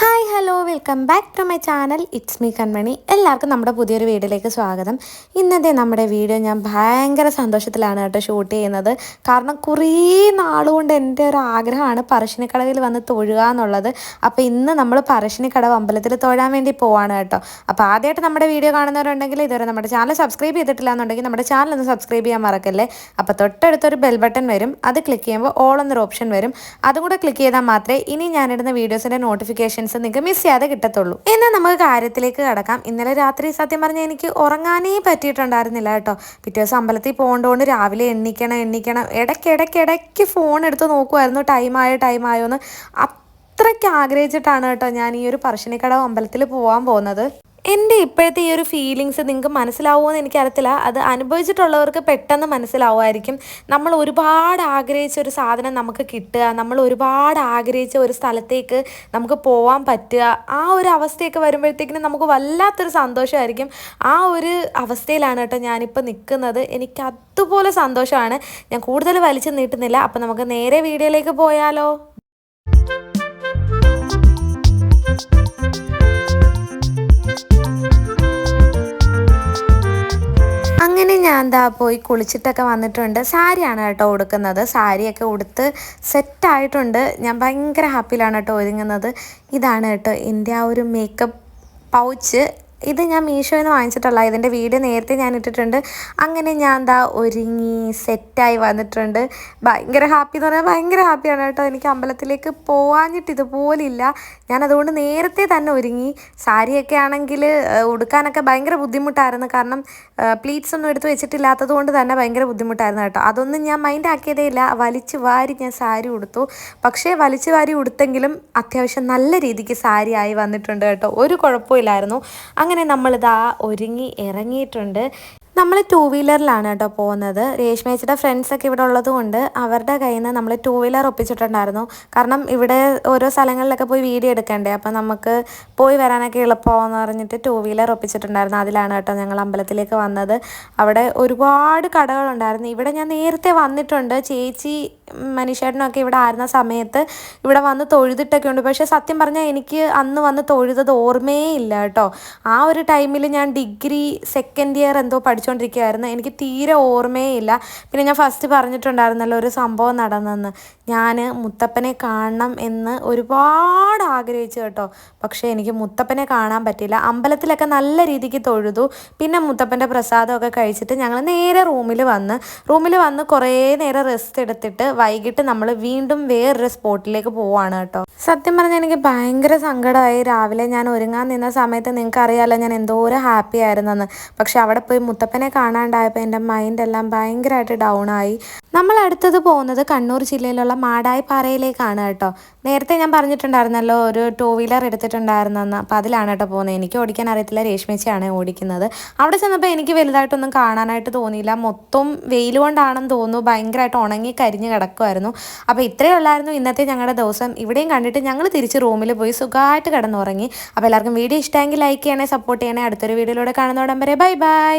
Hi hello welcome back to my channel. It's me Kanmani. എല്ലാവർക്കും നമ്മുടെ പുതിയൊരു വീഡിയോയിലേക്ക് സ്വാഗതം. ഇന്നത്തെ നമ്മുടെ വീഡിയോ ഞാൻ ഭയങ്കര സന്തോഷത്തിലാണ് കേട്ടോ ഷൂട്ട് ചെയ്യുന്നത്. കാരണം കുറേ നാളുകൊണ്ട് എന്റെ ഒരു ആഗ്രഹമാണ് പറശ്ശിനിക്കടവിൽ വന്ന് തൊഴുക എന്നുള്ളത്. അപ്പോൾ ഇന്ന് നമ്മൾ പറശ്ശിനിക്കടവ് അമ്പലത്തിൽ തൊഴാൻ വേണ്ടി പോവാണ് കേട്ടോ. അപ്പോൾ ആദ്യമായിട്ട് നമ്മുടെ വീഡിയോ കാണുന്നവരുണ്ടെങ്കിൽ ഇതുവരെ നമ്മുടെ ചാനൽ സബ്സ്ക്രൈബ് ചെയ്തിട്ടില്ല എന്നുണ്ടെങ്കിൽ നമ്മുടെ ചാനൽ ഒന്ന് സബ്സ്ക്രൈബ് ചെയ്യാൻ മറക്കല്ലേ? അപ്പോൾ തൊട്ടടുത്തൊരു ബെൽ ബട്ടൺ വരും. അത് ക്ലിക്ക് ചെയ്യുമ്പോൾ ഓൾ എന്നൊരു ഓപ്ഷൻ വരും. അതും ക്ലിക്ക് ചെയ്താൽ മാത്രമേ ഇനി ഞാനിടുന്ന വീഡിയോസിന്റെ നോട്ടിഫിക്കേഷൻസ് നിങ്ങൾക്ക് മിസ് ചെയ്യാതെ കിട്ടത്തുള്ളൂ. എന്നാൽ നമുക്ക് കാര്യത്തിലേക്ക് കടക്കാം. ഇന്നലെ രാത്രി സത്യം പറഞ്ഞാൽ എനിക്ക് ഉറങ്ങാനേ പറ്റിയിട്ടുണ്ടായിരുന്നില്ല കേട്ടോ. പിറ്റേ ദിവസം അമ്പലത്തിൽ പോകേണ്ടതുകൊണ്ട് രാവിലെ എണ്ണിക്കണം എണ്ണിക്കണം. ഇടയ്ക്ക് ഇടയ്ക്ക് ഇടയ്ക്ക് ഫോൺ എടുത്ത് നോക്കുമായിരുന്നു ടൈമായോ ടൈമായോ എന്ന് അത്രയ്ക്ക് ആഗ്രഹിച്ചിട്ടാണ് കേട്ടോ ഞാൻ ഈ ഒരു പറശ്ശിനിക്കടവ് അമ്പലത്തിൽ പോകാൻ പോകുന്നത്. എന്റെ ഇപ്പോഴത്തെ ഈ ഒരു ഫീലിങ്സ് നിങ്ങൾക്ക് മനസ്സിലാവുമോ എന്ന് എനിക്കറിയത്തില്ല. അത് അനുഭവിച്ചിട്ടുള്ളവർക്ക് പെട്ടെന്ന് മനസ്സിലാവുമായിരിക്കും. നമ്മൾ ഒരുപാട് ആഗ്രഹിച്ച ഒരു സാധനം നമുക്ക് കിട്ടുക നമ്മൾ ഒരുപാട് ആഗ്രഹിച്ച ഒരു സ്ഥലത്തേക്ക് നമുക്ക് പോകാൻ പറ്റുക. ആ ഒരു അവസ്ഥയൊക്കെ വരുമ്പോഴത്തേക്കിനും നമുക്ക് വല്ലാത്തൊരു സന്തോഷമായിരിക്കും. ആ ഒരു അവസ്ഥയിലാണ് കേട്ടോ ഞാനിപ്പോൾ നിൽക്കുന്നത്. എനിക്ക് അതുപോലെ സന്തോഷമാണ്. ഞാൻ കൂടുതൽ വലിച്ചു നീട്ടുന്നില്ല. അപ്പോൾ നമുക്ക് നേരെ വീഡിയോയിലേക്ക് പോയാലോ. ഞാൻ എന്താ പോയി കുളിച്ചിട്ടൊക്കെ വന്നിട്ടുണ്ട്. സാരിയാണ് കേട്ടോ ഉടുക്കുന്നത്. സാരിയൊക്കെ ഉടുത്ത് സെറ്റായിട്ടുണ്ട് ഞാൻ ഭയങ്കര ഹാപ്പിയിലാണ് കേട്ടോ ഒരുങ്ങുന്നത്. ഇതാണ് കേട്ടോ എന്റെ ആ ഒരു മേക്കപ്പ് പൗച്ച് ഇത് ഞാൻ മീഷോയിൽ നിന്ന് വാങ്ങിച്ചിട്ടുള്ള ഇതിന്റെ വീഡിയോ നേരത്തെ ഞാൻ ഇട്ടിട്ടുണ്ട്. അങ്ങനെ ഞാൻ എന്താ ഒരുങ്ങി സെറ്റായി വന്നിട്ടുണ്ട്. ഭയങ്കര ഹാപ്പി എന്ന് പറഞ്ഞാൽ ഭയങ്കര ഹാപ്പിയാണ് കേട്ടോ. എനിക്ക് അമ്പലത്തിലേക്ക് പോവാഞ്ഞിട്ട് ഇതുപോലില്ല. ഞാൻ അതുകൊണ്ട് നേരത്തെ തന്നെ ഒരുങ്ങി. സാരിയൊക്കെ ആണെങ്കിൽ ഉടുക്കാനൊക്കെ ഭയങ്കര ബുദ്ധിമുട്ടായിരുന്നു. കാരണം പ്ലീറ്റ്സ് ഒന്നും എടുത്ത് വെച്ചിട്ടില്ലാത്തത് കൊണ്ട് തന്നെ ഭയങ്കര ബുദ്ധിമുട്ടായിരുന്നു കേട്ടോ. അതൊന്നും ഞാൻ മൈൻഡ് ആക്കിയതേ ഇല്ല. വലിച്ചു വാരി ഞാൻ സാരി ഉടുത്തു. പക്ഷേ വലിച്ചു വാരി ഉടുത്തെങ്കിലും അത്യാവശ്യം നല്ല രീതിക്ക് സാരി ആയി വന്നിട്ടുണ്ട് കേട്ടോ. ഒരു കുഴപ്പമില്ലായിരുന്നു അങ്ങനെ നമ്മളിതാ ഒരുങ്ങി ഇറങ്ങിയിട്ടുണ്ട്. നമ്മൾ ടൂ വീലറിലാണ് കേട്ടോ പോകുന്നത്. രേഷ്മേച്ചിയുടെ ഫ്രണ്ട്സൊക്കെ ഇവിടെ ഉള്ളതുകൊണ്ട് അവരുടെ കയ്യിൽ നിന്ന് നമ്മൾ ടൂ വീലർ ഒപ്പിച്ചിട്ടുണ്ടായിരുന്നു. കാരണം ഇവിടെ ഓരോ സ്ഥലങ്ങളിലൊക്കെ പോയി വീഡിയോ എടുക്കണ്ടേ? അപ്പം നമുക്ക് പോയി വരാനൊക്കെ എളുപ്പമാവെന്ന് പറഞ്ഞിട്ട് ടൂ വീലർ ഒപ്പിച്ചിട്ടുണ്ടായിരുന്നു. അതിലാണ് കേട്ടോ ഞങ്ങൾ അമ്പലത്തിലേക്ക് വന്നത്. അവിടെ ഒരുപാട് കടകളുണ്ടായിരുന്നു. ഇവിടെ ഞാൻ നേരത്തെ വന്നിട്ടുണ്ട്. ചേച്ചി മനുഷ്യനൊക്കെ ഇവിടെ ആയിരുന്ന സമയത്ത് ഇവിടെ വന്ന് തൊഴുതിട്ടൊക്കെ ഉണ്ട്. പക്ഷേ സത്യം പറഞ്ഞാൽ എനിക്ക് അന്ന് വന്ന് തൊഴുതത് ഓർമ്മയേ ഇല്ല കേട്ടോ. ആ ഒരു ടൈമിൽ ഞാൻ ഡിഗ്രി സെക്കൻഡ് ഇയർ എന്തോ പഠിച്ചുകൊണ്ടിരിക്കുകയായിരുന്നു എനിക്ക് തീരെ ഓർമ്മയേ ഇല്ല പിന്നെ ഞാൻ ഫസ്റ്റ് പറഞ്ഞിട്ടുണ്ടായിരുന്നല്ലോ ഒരു സംഭവം നടന്നെന്ന്. ഞാൻ മുത്തപ്പനെ കാണണം എന്ന് ഒരുപാട് ആഗ്രഹിച്ചു കേട്ടോ. പക്ഷേ എനിക്ക് മുത്തപ്പനെ കാണാൻ പറ്റില്ല അമ്പലത്തിലൊക്കെ നല്ല രീതിക്ക് തൊഴുതു. പിന്നെ മുത്തപ്പന്റെ പ്രസാദമൊക്കെ കഴിച്ചിട്ട് ഞങ്ങൾ നേരെ റൂമിൽ വന്ന് റൂമിൽ വന്ന് കുറേ നേരം റെസ്റ്റ് എടുത്തിട്ട് വൈകിട്ട് നമ്മൾ വീണ്ടും വേറൊരു സ്പോട്ടിലേക്ക് പോവാണ് കേട്ടോ. സത്യം പറഞ്ഞാൽ എനിക്ക് ഭയങ്കര സങ്കടമായി രാവിലെ ഞാൻ ഒരുങ്ങാൻ നിന്ന സമയത്ത് നിങ്ങൾക്ക് അറിയാമല്ലോ ഞാൻ എന്തോരം ഹാപ്പി ആയിരുന്നെന്ന്. പക്ഷെ അവിടെ പോയി മുത്തപ്പനെ കാണാണ്ടായപ്പോൾ എന്റെ മൈൻഡ് എല്ലാം ഭയങ്കരമായിട്ട് ഡൗൺ ആയി. നമ്മൾ അടുത്തത് പോകുന്നത് കണ്ണൂർ ജില്ലയിലുള്ള മാടായി പാറയിലേക്കാണ് കേട്ടോ. നേരത്തെ ഞാൻ പറഞ്ഞിട്ടുണ്ടായിരുന്നല്ലോ ഒരു ടൂ വീലർ എടുത്തിട്ടുണ്ടായിരുന്നെന്ന്. അപ്പോൾ അതിലാണ് കേട്ടോ പോകുന്നത്. എനിക്ക് ഓടിക്കാൻ അറിയത്തില്ല രേഷ്മേച്ചയാണ് ഓടിക്കുന്നത്. അവിടെ ചെന്നപ്പോൾ എനിക്ക് വലുതായിട്ടൊന്നും കാണാനായിട്ട് തോന്നിയില്ല. മൊത്തം വെയിൽ കൊണ്ടാണെന്ന് തോന്നുന്നു. ഭയങ്കരമായിട്ട് ഉണങ്ങി കരിഞ്ഞ് കിടക്കുമായിരുന്നു അപ്പോൾ ഇത്രയേ ഉള്ളായിരുന്നു ഇന്നത്തെ ഞങ്ങളുടെ ദിവസം. ഇവിടെയും കണ്ടിട്ട് ഞങ്ങൾ തിരിച്ച് റൂമിൽ പോയി സുഖമായിട്ട് കിടന്നുറങ്ങി. അപ്പോൾ എല്ലാവർക്കും വീഡിയോ ഇഷ്ടമെങ്കിൽ ലൈക്ക് ചെയ്യണേ സപ്പോർട്ട് ചെയ്യണേ. അടുത്തൊരു വീഡിയോയിലൂടെ കാണുന്നോടം വരെ ബൈ ബൈ